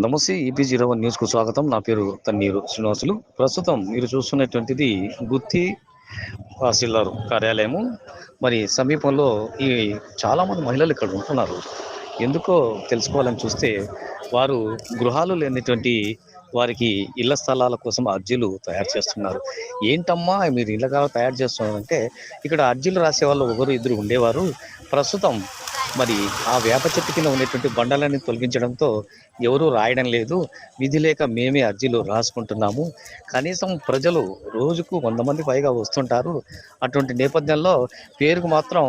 నమస్తే EP zero one న్యూస్కు స్వాగతం. నా పేరు తన్నీరు శ్రీనివాసులు. ప్రస్తుతం మీరు చూస్తున్నటువంటిది గుత్తి తహసీల్దార్ కార్యాలయము. మరి సమీపంలో ఈ చాలామంది మహిళలు ఇక్కడ ఉంటున్నారు. ఎందుకో తెలుసుకోవాలని చూస్తే వారు గృహాలు లేనటువంటి వారికి ఇళ్ళ స్థలాల కోసం అర్జీలు తయారు చేస్తున్నారు. ఏంటమ్మా మీరు ఇళ్ళగా తయారు చేస్తున్నారంటే ఇక్కడ అర్జీలు రాసే వాళ్ళు ఒకరు ఇద్దరు ఉండేవారు. ప్రస్తుతం మరి ఆ వేప చెట్టు కింద ఉన్నటువంటి బండలని తొలగించడంతో ఎవరూ రాయడం లేదు. విధి లేక మేమే అర్జీలు రాసుకుంటున్నాము. కనీసం ప్రజలు రోజుకు వంద మంది పైగా వస్తుంటారు. అటువంటి నేపథ్యంలో పేరుకు మాత్రం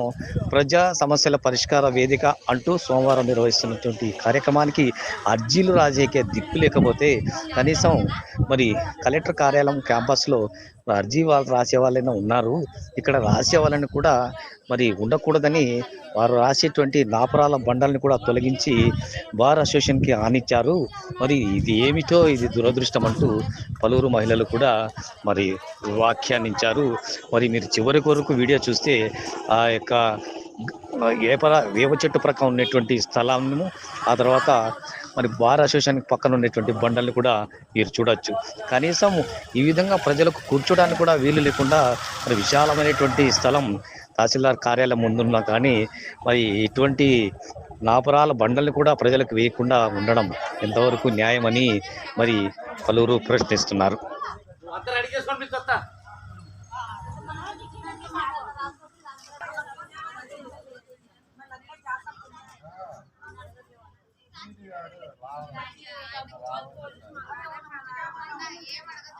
ప్రజా సమస్యల పరిష్కార వేదిక అంటూ సోమవారం నిర్వహిస్తున్నటువంటి కార్యక్రమానికి అర్జీలు రాజేకే దిక్కు లేకపోతే కనీసం మరి కలెక్టర్ కార్యాలయం క్యాంపస్లో అర్జీ వాళ్ళు రాసే వాళ్ళైనా ఉన్నారు. ఇక్కడ రాసే వాళ్ళని కూడా మరి ఉండకూడదని వారు రాసేటువంటి నాపరాల బండల్ని కూడా తొలగించి బార్ అసోసియేషన్కి ఆనిచ్చారు. మరి ఇది ఏమిటో ఇది దురదృష్టం అంటూ పలువురు మహిళలు కూడా మరి వ్యాఖ్యానించారు. మరి మీరు చివరి కొరకు వీడియో చూస్తే ఆ యొక్క వేపర వేప చెట్టు ప్రక్క ఉన్నటువంటి స్థలాన్ని ఆ తర్వాత మరి బార్ అసోసియేషన్కి పక్కన ఉండేటువంటి బండల్ని కూడా మీరు చూడొచ్చు. కనీసం ఈ విధంగా ప్రజలకు కూర్చోడానికి కూడా వీలు లేకుండా మరి విశాలమైనటువంటి స్థలం తహసీల్దార్ కార్యాలయం ముందున్నా కానీ మరి ఇటువంటి నాపరాల బండల్ని కూడా ప్రజలకు వేయకుండా ఉండడం ఎంతవరకు న్యాయమని మరి పలువురు ప్రశ్నిస్తున్నారు. ఏమడగ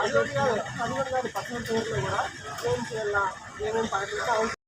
అది కూడా పక్కన కూడా ఏమేమి పడకుండా